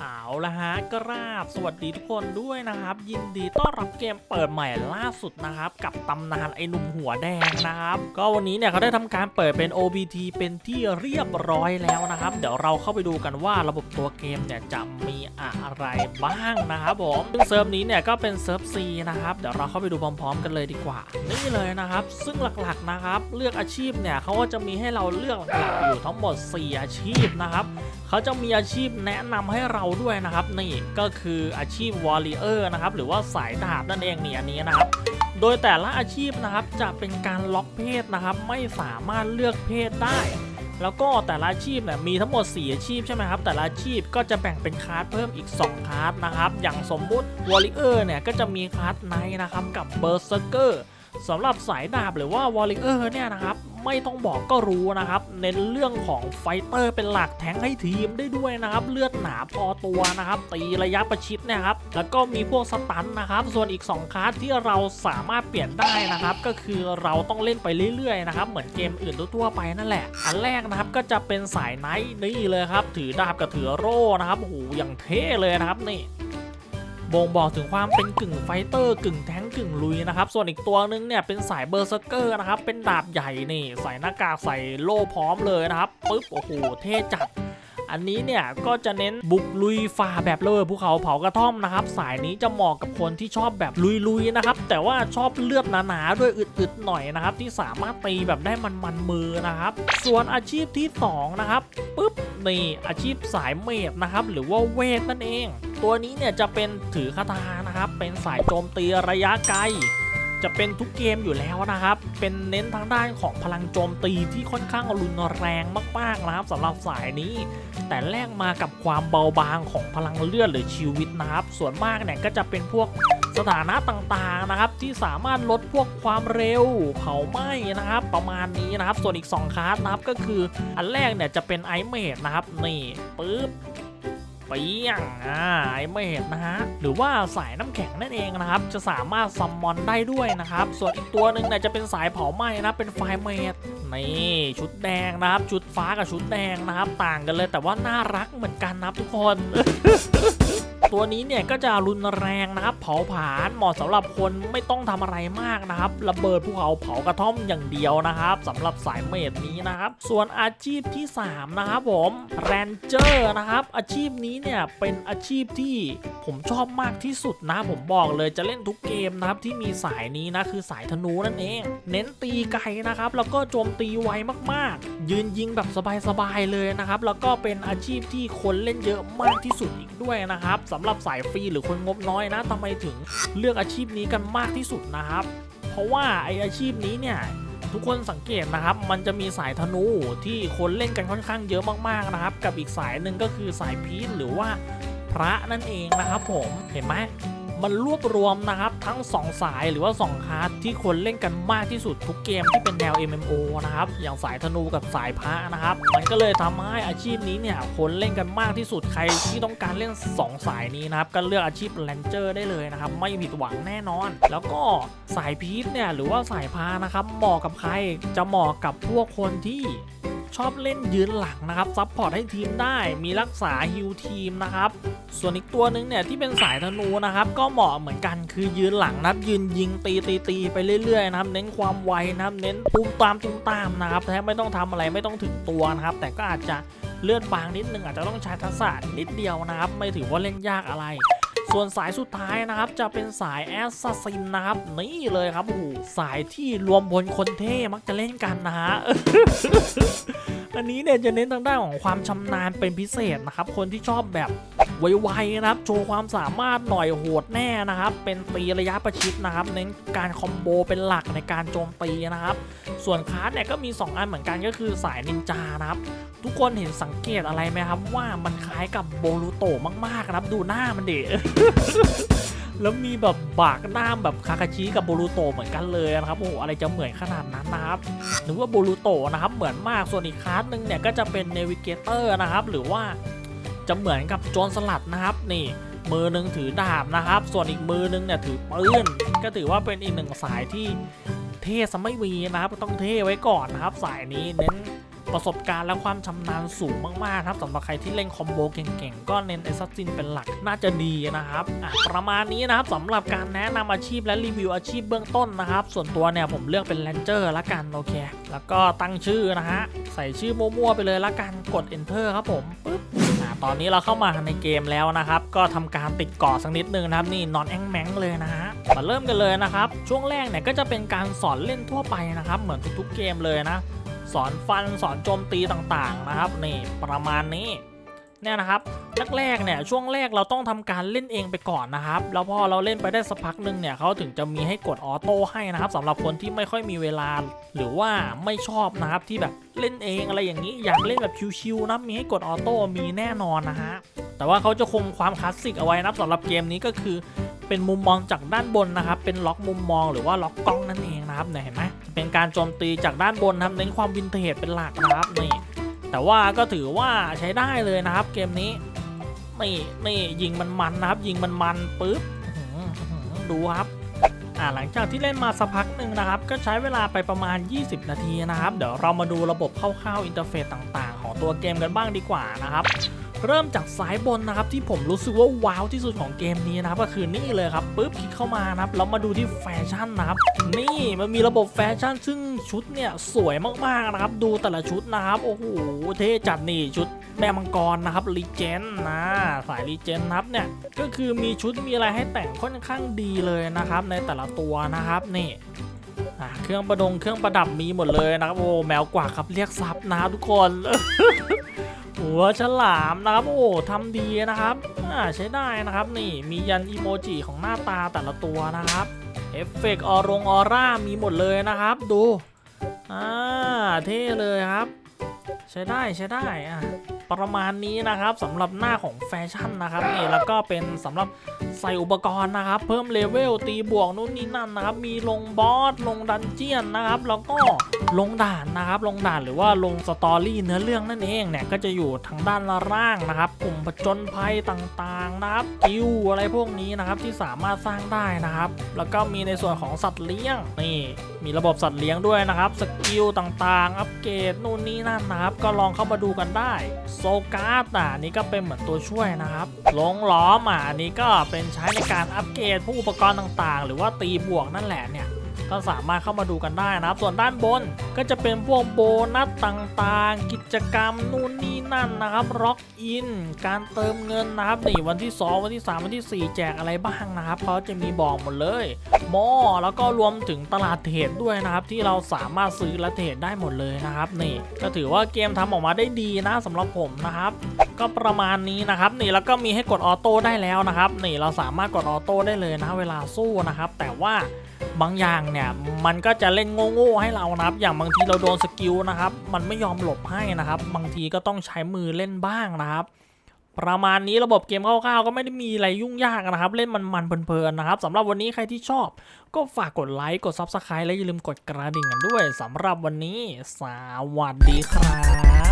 เอาละฮะกราบสวัสดีทุกคนด้วยนะครับ ยินดีต้อนรับเกมเปิดใหม่ล่าสุดนะครับ กับตำนานไอ้หนุ่มหัวแดงนะครับ ก็วันนี้เนี่ยเขาได้ทำการเปิดเป็น OBT เป็นที่เรียบร้อยแล้วนะครับ เดี๋ยวเราเข้าไปดูกันว่าระบบตัวเกมเนี่ยจะมีอะไรบ้างนะครับผมซึ่งเซิร์ฟนี้เนี่ยก็เป็นเซิร์ฟ C นะครับเดี๋ยวเราเข้าไปดูพร้อมๆ กันเลยดีกว่า นี่เลยนะครับ ซึ่งหลักๆนะครับ เลือกอาชีพเนี่ยเขาก็จะมีให้เราเลือกหลักๆอยู่ทั้งหมด 4 อาชีพนะครับ เขาจะมีอาชีพแนะนำให้เราด้วยนะครับ นี่ก็คืออาชีพวอลเลเยอร์นะครับหรือว่าสายดาบนั่นเองนี่อันนี้นะครับโดยแต่ละอาชีพนะครับจะเป็นการล็อกเพศนะครับ ไม่สามารถเลือกเพศได้ แล้วก็แต่ละอาชีพเนี่ยมีทั้งหมด 4 อาชีพใช่ไหมครับ แต่ละอาชีพก็จะแบ่งเป็นคลาสเพิ่มอีก 2คลาสนะครับ อย่างสมมุติวอลเลเยอร์เนี่ยก็จะมีคลาสไนนะครับกับเบอร์เซอร์เกอร์สำหรับสายดาบหรือว่าวอลเลเยอร์เนี่ยนะครับ ไม่ต้องบอกก็รู้นะครับ เน้นเรื่องของไฟเตอร์เป็นหลักแทงให้ทีมได้ด้วยนะครับเลือดหนาพอตัวนะครับตีระยะประชิดนะครับแล้วก็มีพวกสตันนะครับส่วนอีก 2คลาสที่เราสามารถเปลี่ยนได้นะครับก็คือเราต้องเล่นไปเรื่อยๆนะครับเหมือนเกมอื่นทั่วๆไปนั่นแหละ อันแรกนะครับก็จะเป็นสายไนท์นี่เลยครับถือดาบกับถือโร่นะครับโอ้โหอย่างเท่เลยนะครับนี่ บ่งบอกถึงความเป็นกึ่งไฟเตอร์กึ่งแท้งกึ่งลุยนะครับ ส่วนอีกตัวนึงเนี่ยเป็นสายเบอร์เซอร์เกอร์นะครับ เป็นดาบใหญ่นี่ใส่หน้ากากใส่โล่พร้อมเลยนะครับปึ๊บโอ้โหเท่จัดอันนี้เนี่ยก็จะเน้นบุกลุยฝ่าแบบเลอภูเขาเผากระท่อมนะครับ สายนี้จะเหมาะกับคนที่ชอบแบบลุยๆนะครับ แต่ว่าชอบเลือดหนาๆด้วยอึดๆหน่อยนะครับ ที่สามารถตีแบบได้มันๆมือนะครับ ส่วนอาชีพที่สองนะครับปึ๊บนี่อาชีพสายเมดนะครับ หรือว่าเวทนั่นเอง ตัวนี้เนี่ยจะเป็นถือคาถานะครับ เป็นสายโจมตีระยะไกล จะเป็นทุกเกมอยู่แล้วนะครับ เป็นเน้นทางด้านของพลังโจมตีที่ค่อนข้างรุนแรงมากๆนะครับสำหรับสายนี้ แต่แลกมากับความเบาบางของพลังเลือดหรือชีวิตนะครับ ส่วนมากเนี่ยก็จะเป็นพวกสถานะต่างๆนะครับ ที่สามารถลดพวกความเร็วเผาไหม้นะครับ ประมาณนี้นะครับ ส่วนอีก 2คลาสนะครับก็คืออันแรกเนี่ยจะเป็นไอเมดนะครับนี่ปึ๊บ เปียงอ่าไอเมดนะฮะ หรือว่าสายน้ำแข็งนั่นเองนะครับ จะสามารถซัมมอนได้ด้วยนะครับ ส่วนอีกตัวหนึ่งเนี่ยจะเป็นสายเผาไหม้นะเป็นไฟเมดนี่ชุดแดงนะครับ ชุดฟ้ากับชุดแดงนะครับ ต่างกันเลยแต่ว่าน่ารักเหมือนกันนะครับทุกคน ตัวนี้เนี่ยก็จะรุนแรงนะครับเผาผลาญเหมาะสำหรับคนไม่ต้องทำอะไรมากนะครับระเบิดภูเขาเผากระท่อมอย่างเดียวนะครับสำหรับสายเมดนี้นะครับ ส่วนอาชีพที่ 3 นะครับผมแรนเจอร์นะครับอาชีพนี้เนี่ยเป็นอาชีพที่ผมชอบมากที่สุดนะผมบอกเลยจะเล่นทุกเกมนะครับที่มีสายนี้นะคือสายธนูนั่นเอง เน้นตีไกลนะครับแล้วก็โจมตีไวมากๆ ยืนยิงแบบสบายๆเลยนะครับแล้วก็เป็นอาชีพที่คนเล่นเยอะมากที่สุดอีกด้วยนะครับสำหรับสายฟรีหรือคนงบน้อยนะทำไมถึงเลือกอาชีพนี้กันมากที่สุดนะครับ เพราะว่าไออาชีพนี้เนี่ยทุกคนสังเกตนะครับ มันจะมีสายธนูที่คนเล่นกันค่อนข้างเยอะมากๆนะครับ กับอีกสายหนึ่งก็คือสายพีชหรือว่าพระนั่นเองนะครับผมเห็นไหม มันรวบรวมนะครับทั้ง 2 สายหรือว่า 2คลาสที่คนเล่นกันมากที่สุดทุกเกมที่เป็นแนว MMO นะครับอย่างสายธนูกับสายพระนะครับ มันก็เลยทำให้อาชีพนี้เนี่ยคนเล่นกันมากที่สุดใครที่ต้องการเล่น 2 สายนี้นะครับก็เลือกอาชีพแรนเจอร์ได้เลยนะครับไม่ผิดหวังแน่นอน แล้วก็สายพีชเนี่ยหรือว่าสายพานะครับเหมาะกับใครจะเหมาะกับพวกคนที่ ชอบเล่นยืนหลังนะครับซับพอร์ตให้ทีมได้มีรักษาฮิวทีมนะครับส่วนอีกตัวหนึ่งเนี่ยที่เป็นสายธนูนะครับ ก็เหมาะเหมือนกันคือยืนหลังนะครับ ยืนยิงตีตีตีไปเรื่อยๆนะครับ เน้นความไวนะครับ เน้นตุ้มตามตุ้มตามนะครับแทบไม่ต้องทำอะไรไม่ต้องถึงตัวนะครับ แต่ก็อาจจะเลื่อนบางนิดนึงอาจจะต้องใช้ทักษะนิดเดียวนะครับ ไม่ถือว่าเล่นยากอะไร ส่วนสายสุดท้ายนะครับจะเป็นสายแอสซัสซินนะครับนี่เลยครับโอ้สายที่รวมพลคนเท่มักจะเล่นกันนะฮะ อันนี้เนี่ยจะเน้นทางด้านของความชำนาญเป็นพิเศษนะครับ คนที่ชอบแบบไวๆนะครับ โชว์ความสามารถหน่อยโหดแน่นะครับ เป็นตีระยะประชิดนะครับ เน้นการคอมโบเป็นหลักในการโจมตีนะครับ ส่วนคลาสเนี่ยก็มี 2 อันเหมือนกันก็คือสายนินจานะครับ ทุกคนเห็นสังเกตอะไรไหมครับ ว่ามันคล้ายกับโบลูโตมากๆนะครับ ดูหน้ามันเดิ แล้วมีแบบบากหน้าแบบคาคาชิกับโบลูโตเหมือนกันเลยนะครับโอ้โหอะไรจะเหมือนขนาดนั้นนะครับหรือว่าโบลูโตนะครับเหมือนมากส่วนอีกคลาสหนึ่งเนี่ยก็จะเป็นเนวิเกเตอร์นะครับ หรือว่าจะเหมือนกับโจรสลัดนะครับนี่มือหนึงถือดาบนะครับ ส่วนอีกมือหนึงเนี่ยถือปืนก็ถือว่าเป็นอีกหนึ่งสายที่เท่ซะไม่มีนะครับต้องเท่ไว้ก่อนนะครับ สายนี้เน้น ประสบการณ์และความชำนาญสูงมากๆครับสำหรับใครที่เล่นคอมโบเก่งๆ ก็เน้น Assassin เป็นหลักน่าจะดีนะครับอะประมาณนี้นะครับสำหรับการแนะนำอาชีพและรีวิวอาชีพเบื้องต้นนะครับ ส่วนตัวเนี่ยผมเลือกเป็น Ranger ละกันโอเค แล้วก็ตั้งชื่อนะฮะใส่ชื่อมั่วๆไปเลยละกันกด Enter ครับผมปึ๊บอะตอนนี้เราเข้ามาในเกมแล้วนะครับ ก็ทำการติดเกาะสักนิดนึงนะครับนี่นอนแองแมงเลยนะฮะมาเริ่มกันเลยนะครับ ช่วงแรกเนี่ยก็จะเป็นการสอนเล่นทั่วไปนะครับ เหมือนทุกๆเกมเลยนะ สอนฟันสอนโจมตีต่างๆนะครับนี่ประมาณนี้เนี่ยนะครับแรกๆเนี่ยช่วงแรกเราต้องทำการเล่นเองไปก่อนนะครับ แล้วพอเราเล่นไปได้สักพักหนึ่งเนี่ยเขาถึงจะมีให้กดออโต้ให้นะครับสำหรับคนที่ไม่ค่อยมีเวลา หรือว่าไม่ชอบนะครับที่แบบเล่นเองอะไรอย่างนี้อยากเล่นแบบชิวๆนะมีให้กดออโต้มีแน่นอนนะฮะแต่ว่าเขาจะคงความคลาสสิกเอาไว้นะสำหรับเกมนี้ก็คือ เป็นมุมมองจากด้านบนนะครับเป็นล็อกมุมมองหรือว่าล็อกกล้องนั่นเอง นะครับเนี่ยเห็นไหมเป็นการโจมตีจากด้านบนนะครับเน้นความวินเทจเป็นหลักนะครับนี่แต่ว่าก็ถือว่าใช้ได้เลยนะครับ เกมนี้นี่นี่ยิงมันมันนะครับ ยิงมันมันปุ๊บดูครับอ่าหลังจากที่เล่นมาสักพักหนึ่งนะครับ ก็ใช้เวลาไปประมาณ 20 นาทีนะครับ เดี๋ยวเรามาดูระบบคร่าวๆอินเทอร์เฟซต่างๆ ของตัวเกมกันบ้างดีกว่านะครับ เริ่มจากซ้ายบนนะครับที่ผมรู้สึกว่าว้าวที่สุดของเกมนี้นะครับก็คือนี่เลยครับปุ๊บคลิกเข้ามานะครับแล้วมาดูที่แฟชั่นนะครับนี่มันมีระบบแฟชั่น ซึ่งชุดเนี่ยสวยมากๆนะครับดูแต่ละชุดนะครับโอ้โหเท่จัดนี่ชุดแม่มังกรนะครับรีเจนนะสายรีเจนนับเนี่ยก็คือมีชุดมีอะไรให้แต่งค่อนข้างดีเลยนะครับในแต่ละตัวนะครับนี่เครื่องประดงเครื่องประดับมีหมดเลยนะครับโอ้แมวกว่าครับเรียกซับนะทุกคน หัวฉลามนะครับ โอ้ทำดีนะครับอ่าใช้ได้นะครับ นี่มียันอีโมจิของหน้าตาแต่ละตัวนะครับ เอฟเฟกต์ออรงออร่ามีหมดเลยนะครับ ดูอ่าเท่เลยครับ ใช้ได้ใช้ได้อะประมาณนี้นะครับสำหรับหน้าของแฟชั่นนะครับนี่แล้วก็เป็นสำหรับใส่อุปกรณ์นะครับ เพิ่มเลเวลตีบวกนู่นนี่นั่นนะครับ มีลงบอสลงดันเจียนนะครับ แล้วก็ ลงด่านนะครับ ลงด่านหรือว่าลงสตอรี่เนื้อเรื่องนั่นเองเนี่ยก็จะอยู่ทางด้านล่างนะครับกลุ่มผจญภัยต่างๆนะครับกิวอะไรพวกนี้นะครับที่สามารถสร้างได้นะครับ แล้วก็มีในส่วนของสัตว์เลี้ยงนี่มีระบบสัตว์เลี้ยงด้วยนะครับสกิลต่างๆ อัปเกรดนู่นนี่นั่นนะครับ ก็ลองเข้ามาดูกันได้โซการ์ดอะอันนี้ก็เป็นเหมือนตัวช่วยนะครับลงล้อมอะอันนี้ก็เป็นใช้ในการอัปเกรดพวกอุปกรณ์ต่างๆ หรือว่าตีบวกนั่นแหละเนี่ย ก็สามารถเข้ามาดูกันได้นะครับ ส่วนด้านบนก็จะเป็นพวกโบนัสต่างๆ กิจกรรมนู่นนี่นั่นนะครับล็อกอิน การเติมเงินนะครับนี่วันที่ 2 วันที่ 3 วันที่ 4 แจกอะไรบ้างนะครับเขาจะมีบอกหมดเลยมอแล้วก็รวมถึงตลาดเทรดด้วยนะครับ ที่เราสามารถซื้อและเทรดได้หมดเลยนะครับนี่ก็ถือว่าเกมทำออกมาได้ดีนะสำหรับผมนะครับก็ประมาณนี้นะครับนี่แล้วก็มีให้กดออโต้ได้แล้วนะครับนี่เราสามารถกดออโต้ได้เลยนะเวลาสู้นะครับ แต่ว่าบางอย่างเนี่ยมันก็จะเล่นโง่ๆให้เรานะครับ อย่างบางทีเราโดนสกิลนะครับ มันไม่ยอมหลบให้นะครับ บางทีก็ต้องใช้มือเล่นบ้างนะครับ ประมาณนี้ระบบเกมคร่าวๆก็ไม่ได้มีอะไรยุ่งยากนะครับ เล่นมันๆเพลินๆนะครับสำหรับวันนี้ใครที่ชอบ ก็ฝากกดไลค์กด Subscribe และอย่าลืมกดกระดิ่งกันด้วยสำหรับวันนี้ สวัสดีครับ